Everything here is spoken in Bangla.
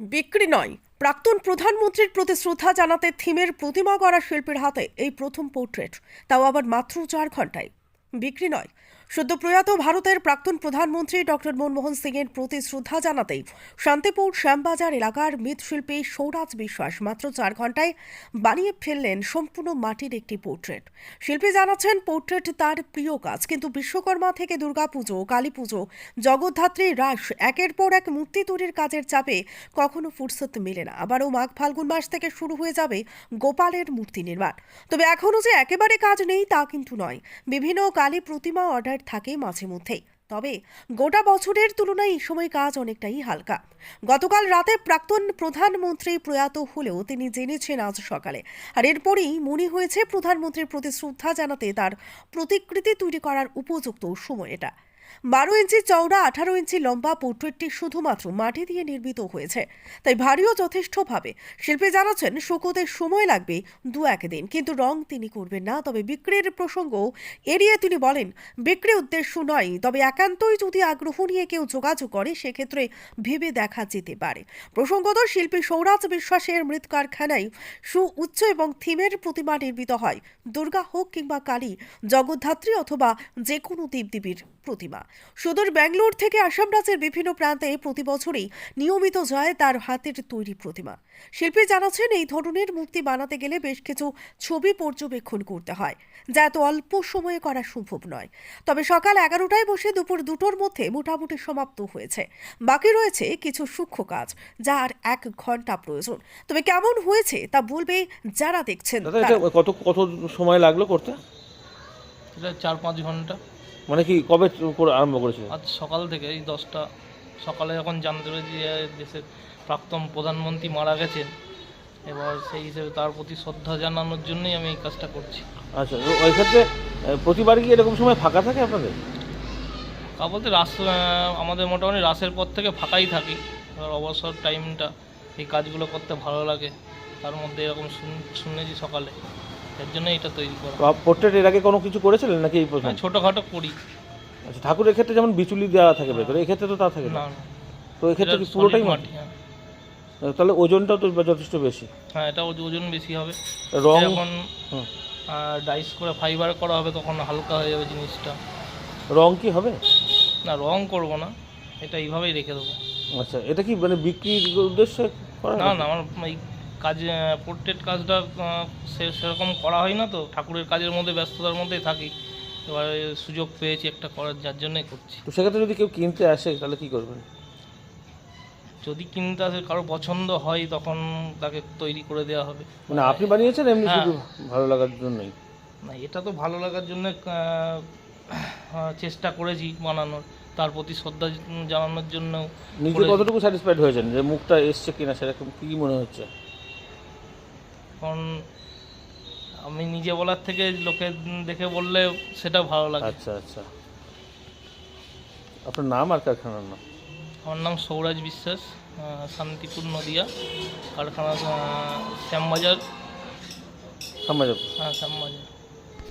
বিক্রি নয়। প্রাক্তন প্রধানমন্ত্রীর প্রতি শ্রদ্ধা জানাতে থিমের প্রতিমা গড়া শিল্পীর হাতে এই প্রথম পোর্ট্রেট। তাও আবার মাত্র চার ঘন্টায় বিক্রি নয়। সদ্য প্রয়াত ভারতের প্রাক্তন প্রধানমন্ত্রী ডক্টর মনমোহন সিংয়ের প্রতি শ্রদ্ধা জানাতেই শান্তিপুর শ্যামবাজার এলাকার মৃৎশিল্পী সৌরাজ বিশ্বাস মাত্র চার ঘন্টায় বানিয়ে ফেললেন সম্পূর্ণ মাটির একটি পোর্ট্রেট। শিল্পী জানাচ্ছেন, পোর্ট্রেট তার প্রিয় কাজ, কিন্তু বিশ্বকর্মা থেকে দুর্গাপুজো কালী পুজো জগদ্ধাত্রী রাস, একের পর এক মূর্তি তৈরির কাজের চাপে কখনো ফুরসত মেলে না। আবারও মাঘ ফাল্গুন মাস থেকে শুরু হয়ে যাবে গোপালের মূর্তি নির্মাণ। তবে এখনও যে একেবারে কাজ নেই তা কিন্তু নয়। বিভিন্ন কালী প্রতিমা অর্ডার থাকে মাঝে মধ্যেই। তবে গোটা বছরের তুলনায় এই সময় কাজ অনেকটাই হালকা। গতকাল রাতে প্রাক্তন প্রধানমন্ত্রী প্রয়াত হলেও তিনি জেনেছেন আজ সকালে। আর এরপরেই মনে হয়েছে প্রধানমন্ত্রীর প্রতি শ্রদ্ধা জানাতে তার প্রতিকৃতি তৈরি করার উপযুক্ত সময় এটা। বারো ইঞ্চি চওড়া, আঠারো ইঞ্চি লম্বা পোর্ট্রেটটি শুধুমাত্র মাটি দিয়ে নির্মিত হয়েছে। তাই ভারীও যথেষ্টভাবে। শিল্পী জানাচ্ছেন শুকোতে সময় লাগবে দু একদিন কিন্তু রং তিনি করবেন না। তবে বিক্রির প্রসঙ্গ এড়িয়ে তিনি বলেন, বিক্রি উদ্দেশ্য নয়, তবে একান্তই যদি আগ্রহ নিয়ে কেউ যোগাযোগ করে, সেক্ষেত্রে ভেবে দেখা যেতে পারে। প্রসঙ্গত, শিল্পী সৌরাজ বিশ্বাসের মৃৎ কারখানায় সু উচ্চ এবং থিমের প্রতিমা নির্মিত হয়। দুর্গা হোক কিংবা কালী, জগদ্ধাত্রী অথবা যে কোনো দেবদেবীর প্রতিমা। সুদূর ব্যাঙ্গালোর থেকে আসাম রাজ্যের বিভিন্ন প্রান্তে প্রতি বছরই নিয়মিত যায় তার হাতের তৈরি প্রতিমা। শিল্পী জানাচ্ছেন এই ধরনের মূর্তি বানাতে গেলে বেশ কিছু ছবি পর্যবেক্ষণ করতে হয় যা এত অল্প সময়ে করা সম্ভব নয়। তবে সকাল এগারোটায় বসে দুপুর দুটোর মধ্যে মোটামুটি সমাপ্ত হয়েছে। বাকি রয়েছে কিছু সূক্ষ্ম কাজ যার এক ঘণ্টা প্রয়োজন। তবে কেমন হয়েছে তা বলবে যারা দেখছেন কত কত সময় লাগল করতে? চার পাঁচ ঘণ্টা। মানে কি কবে করে আরম্ভ করেছিলেন আজ সকাল থেকে এই দশটা সকালে যখন জানতে পেরেছি যে দেশের প্রাক্তন প্রধানমন্ত্রী মারা গেছেন এবার সেই হিসেবে তার প্রতি শ্রদ্ধা জানানোর জন্যই আমি এই কাজটা করছি। আচ্ছা তো ওই ক্ষেত্রে প্রতিবার কি এরকম সময় ফাঁকা থাকে আপনাদের? তা বলতে রাস আমাদের মোটামুটি রাসের পর থেকে ফাঁকাই থাকি। এবার অবসর টাইমটা এই কাজগুলো করতে ভালো লাগে। তার মধ্যে এরকম শুন- শুনেছি সকালে। এর জন্য এটা তৈরি করা। পোর্ট্রেট এর আগে কোনো কিছু করেছিলেন নাকি এই হ্যাঁ, ছোটোখাটো করি। আচ্ছা ঠাকুরের ক্ষেত্রে যেমন বিচুলি দেওয়া থাকে ভেতরে এই ক্ষেত্রে তো তা থাকে না? তো এই ক্ষেত্রে এটা কি পুরোটাই মাটি? হ্যাঁ। তাহলে ওজনটাও তো যথেষ্ট বেশি। হ্যাঁ এটা ওজন বেশি হবে। রং? যখন। ডাইস করে ফাইবার করা হবে তখন হালকা হয়ে যাবে জিনিসটা। রং কি হবে? না রং করব না এটা এইভাবেই রেখে দেবো। আচ্ছা এটা কি মানে বিক্রির উদ্দেশ্যে করা না না আমার কাজ পোর্ট্রেট কাজটা সে সেরকম করা হয় না তো। ঠাকুরের কাজের মধ্যে ব্যস্ততার মধ্যেই থাকি। এবার সুযোগ পেয়েছি একটা করার যার জন্যই করছি। তো সেক্ষেত্রে যদি কেউ কিনতে আসে তাহলে কি করবেন? যদি কিনতে আসে কারও পছন্দ হয় তখন তাকে তৈরি করে দেওয়া হবে। মানে আপনি বানিয়েছেন এমনি হ্যাঁ। শুধু ভালো লাগার জন্যই? না এটা তো ভালো লাগার জন্য চেষ্টা করেছি বানানোর। তার প্রতি শ্রদ্ধা জানানোর জন্য নিজে কতটুকু স্যাটিসফাইড হয়েছেন? যে মুখটা এসছে কিনা সেরকম কি মনে হচ্ছে? কারণ আমি নিজে বলার থেকে লোকে দেখে বললে সেটা ভালো লাগে। আচ্ছা আচ্ছা। আপনার নাম আর কারখানার নাম? আমার নাম সৌরাজ বিশ্বাস শান্তিপুর নদিয়া কারখানা শ্যামবাজার। শ্যামবাজার। হ্যাঁ শ্যামবাজার।